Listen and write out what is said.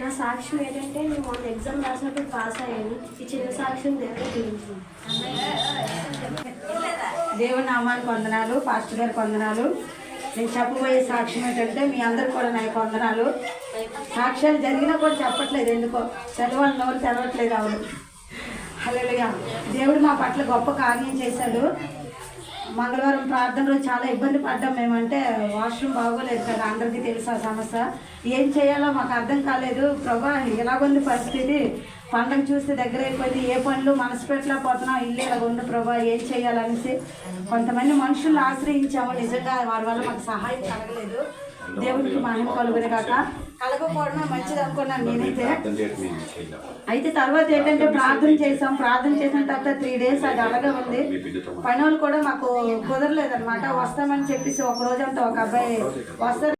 నా సాక్ష్యం ఏంటంటే నేను మొన్న ఎగ్జామ్ రాసినప్పుడు పాస్ అయ్యాను. ఈ చిన్న సాక్ష్యం దేవుడు గురించి దేవుని నామానికి వందనాలు పాస్టర్ గారికి వందనాలు. నేను చెప్పబోయే సాక్ష్యం ఏంటంటే మీ అందరు కూడా నాకు వందనాలు. సాక్ష్యాలు జరిగినా కూడా చెప్పట్లేదు ఎందుకో. చదవాలి నోరు తెలవట్లేదు ఆవిడ హల్లెలూయా. దేవుడు మా పట్ల గొప్ప కార్యం చేశాడు. మంగళవారం ప్రార్థనలో చాలా ఇబ్బంది పడ్డాం మేమంటే వాష్రూమ్ బాగోలేదు కదా అందరికీ తెలుసు ఆ సమస్య. ఏం చేయాలో మాకు అర్థం కాలేదు. ప్రభా ఎలాగుంది పరిస్థితి? పండగ చూస్తే దగ్గర అయిపోయింది. ఏ పనులు మనసు పెట్టలేకపోతున్నాం ఇల్లు ఇలా ఉంది ప్రభా ఏం చేయాలనేసి. కొంతమంది మనుషులను ఆశ్రయించాము నిజంగా వారి వల్ల మాకు సహాయం కలగలేదు. దేవుడికి మహిమ కలుగుని కాక కలగకపోవడమే మంచిది అనుకున్నాను నేనైతే. అయితే తర్వాత ఏంటంటే ప్రార్థన చేసాం ప్రార్థన చేసిన తర్వాత త్రీ డేస్ అది అలాగే ఉంది. పని వాళ్ళు కూడా మాకు కుదరలేదు అనమాట వస్తామని చెప్పేసి ఒక రోజంతా ఒక అబ్బాయి వస్తారు.